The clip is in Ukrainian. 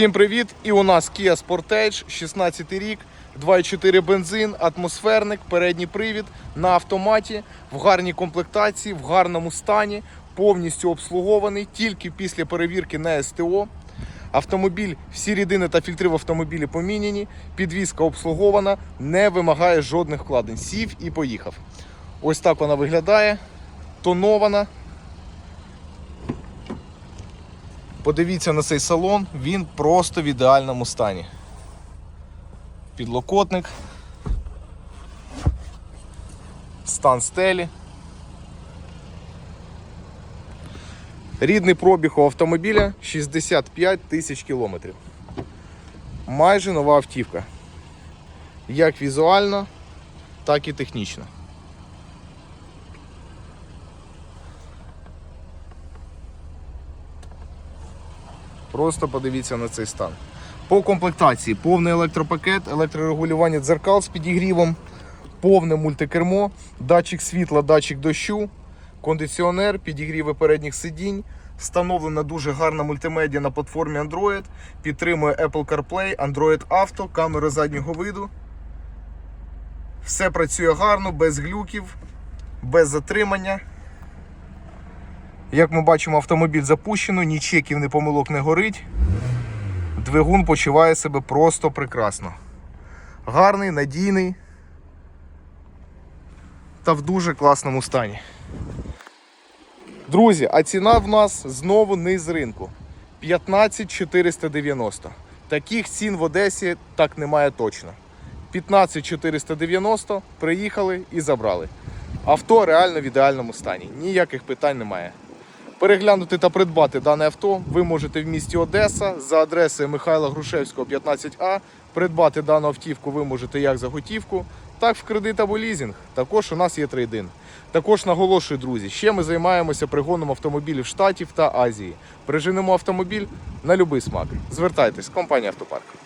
Всім привіт! І у нас Kia Sportage, 16 рік, 2,4 бензин, атмосферник, передній привід на автоматі, в гарній комплектації, в гарному стані, повністю обслугований, тільки після перевірки на СТО. Автомобіль, всі рідини та фільтри в автомобілі поміняні, підвізка обслугована, не вимагає жодних вкладень. Сів і поїхав. Ось так вона виглядає, тонована. Подивіться на цей салон, він просто в ідеальному стані. Підлокотник, стан стелі. Рідний пробіг у автомобіля 65 тисяч кілометрів. Майже нова автівка. Як візуально, так і технічно. Просто подивіться на цей стан. По комплектації повний електропакет, електрорегулювання дзеркал з підігрівом, повне мультикермо, датчик світла, датчик дощу, кондиціонер, підігріви передніх сидінь. Встановлена дуже гарна мультимедіа на платформі Android. Підтримує Apple CarPlay, Android Auto, камера заднього виду. Все працює гарно, без глюків, без затримання. Як ми бачимо, автомобіль запущено, ні чеків, ні помилок не горить. Двигун почуває себе просто прекрасно. Гарний, надійний та в дуже класному стані. Друзі, а ціна в нас знову низ ринку. 15 490. Таких цін в Одесі так немає точно. 15 490 приїхали і забрали. Авто реально в ідеальному стані. Ніяких питань немає. Переглянути та придбати дане авто ви можете в місті Одеса за адресою Михайла Грушевського, 15А. Придбати дану автівку ви можете як за готівку, так в кредит або лізинг. Також у нас є трейдин. Також наголошую, друзі, ще ми займаємося пригоном автомобілів Штатів та Азії. Приженемо автомобіль на будь-який смак. Звертайтесь, компанія Автопарк.